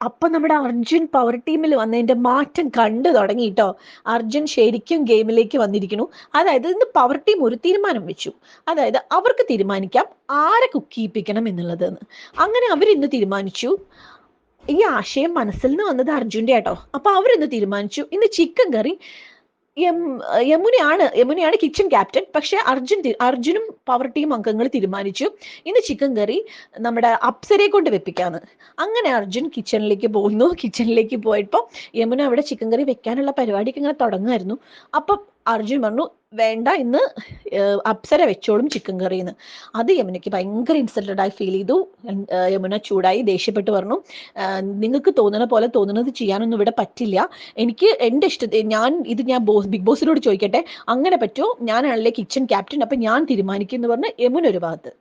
അപ്പൊ നമ്മുടെ അർജുൻ പവർ ടീമിൽ വന്നതിന്റെ മാറ്റം കണ്ടു തുടങ്ങിയിട്ടോ അർജുൻ ശരിക്കും ഗെയിമിലേക്ക് വന്നിരിക്കുന്നു. അതായത് ഇന്ന് പവർ ടീം ഒരു തീരുമാനം വെച്ചു. അതായത് അവർക്ക് തീരുമാനിക്കാം ആരെ കുക്ക് ചെയ്യിപ്പിക്കണം എന്നുള്ളത് അങ്ങനെ അവർ ഇന്ന് തീരുമാനിച്ചു. ഈ ആശയം മനസ്സിൽ നിന്ന് വന്നത് അർജുന്റെ ആട്ടോ. അപ്പൊ അവരിന്ന് തീരുമാനിച്ചു. ഇന്ന് ചിക്കൻ കറി യമുനയാണ് യമുനയാണ് കിച്ചൺ ക്യാപ്റ്റൻ പക്ഷെ അർജുൻ അർജുനും പവർ ടീം അംഗങ്ങൾ തീരുമാനിച്ചു. ഇന്ന് ചിക്കൻ കറി നമ്മുടെ അപ്സരയെ കൊണ്ട് വെപ്പിക്കാന്ന്. അങ്ങനെ അർജുൻ കിച്ചണിലേക്ക് പോകുന്നു. കിച്ചണിലേക്ക് പോയപ്പോൾ യമുന അവിടെ ചിക്കൻ കറി വെക്കാനുള്ള പരിപാടിക്ക് ഇങ്ങനെ തുടങ്ങുമായിരുന്നു അപ്പം അർജുൻ പറഞ്ഞു വേണ്ട ഇന്ന് അപ്സര വെച്ചോളും ചിക്കൻ കറിന്ന് അത് യമുനയ്ക്ക് ഭയങ്കര ഇൻസൾട്ടഡ് ആയി ഫീൽ ചെയ്തു. യമുന ചൂടായി ദേഷ്യപ്പെട്ട് പറഞ്ഞു നിങ്ങൾക്ക് തോന്നുന്ന പോലെ തോന്നുന്നത് ചെയ്യാനൊന്നും ഇവിടെ പറ്റില്ല. എനിക്ക് എന്റെ ഇഷ്ടത്തെ ഞാൻ ഇത് ഞാൻ ബോസ് ബിഗ് ബോസിനോട് ചോദിക്കട്ടെ. അങ്ങനെ പറ്റുമോ? ഞാനാണല്ലേ കിച്ചൺ ക്യാപ്റ്റൻ അപ്പൊ ഞാൻ തീരുമാനിക്കും എന്ന് പറഞ്ഞ് യമുന ഒരു ഭാഗത്ത്.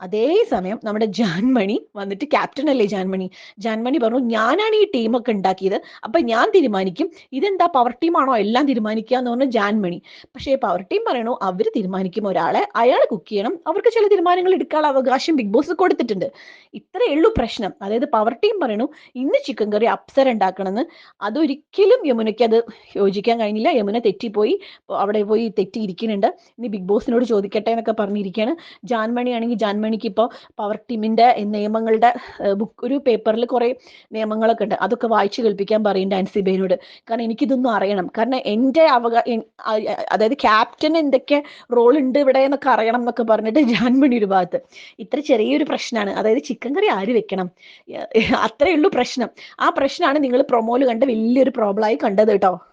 അതേ സമയം നമ്മുടെ ജാൻമണി വന്നിട്ട് ക്യാപ്റ്റൻ അല്ലേ ജാൻമണി? ജാൻമണി പറഞ്ഞു ഞാനാണ് ഈ ടീമൊക്കെ ഉണ്ടാക്കിയത്. അപ്പൊ ഞാൻ തീരുമാനിക്കും. ഇതെന്താ പവർ ടീമാണോ എല്ലാം തീരുമാനിക്കുക എന്ന് പറഞ്ഞു ജാൻമണി. പക്ഷേ പവർ ടീം പറയണു അവർ തീരുമാനിക്കും ഒരാളെ. അയാൾ കുക്ക് ചെയ്യണം. അവർക്ക് ചില തീരുമാനങ്ങൾ എടുക്കാനുള്ള അവകാശം ബിഗ് ബോസ് കൊടുത്തിട്ടുണ്ട്. ഇത്രയേ ഉള്ളൂ പ്രശ്നം. അതായത് പവർ ടീം പറയണു ഇന്ന് ചിക്കൻ കറി അപ്സര ഉണ്ടാക്കണമെന്ന്. അതൊരിക്കലും യമുനയ്ക്ക് അത് യോജിക്കാൻ കഴിഞ്ഞില്ല. യമുന തെറ്റിപ്പോയി. അവിടെ പോയി തെറ്റിയിരിക്കുന്നുണ്ട്. ഇനി ബിഗ് ബോസിനോട് ചോദിക്കട്ടെ എന്നൊക്കെ പറഞ്ഞിരിക്കുകയാണ്. ജാൻമണി ആണെങ്കിൽ ജാൻമണിക്ക് ഇപ്പോൾ പവർ ടീമിന്റെ നിയമങ്ങളുടെ ബുക്ക് ഒരു പേപ്പറിൽ കുറേ നിയമങ്ങളൊക്കെ ഉണ്ട്. അതൊക്കെ വായിച്ചു കേൾപ്പിക്കാൻ പറയും ഡാൻസി ബെയിനോട് കാരണം എനിക്കിതൊന്നും അറിയണം. കാരണം എന്റെ അവകാ എൻ- ആ- ആ- അതായത് ക്യാപ്റ്റൻ എന്തൊക്കെ റോൾ ഉണ്ട് ഇവിടെ എന്നൊക്കെ അറിയണം എന്നൊക്കെ പറഞ്ഞിട്ട് ജാൻമണി ഒരു ഭാഗത്ത്. ഇത്ര ചെറിയൊരു പ്രശ്നമാണ് അതായത് ചിക്കൻ കറി ആര് വെക്കണം? അത്രയേ ഉള്ളൂ പ്രശ്നം. ആ പ്രശ്നമാണ് നിങ്ങൾ പ്രൊമോയിൽ കണ്ട വലിയൊരു പ്രോബ്ലമായി കണ്ടത് കേട്ടോ.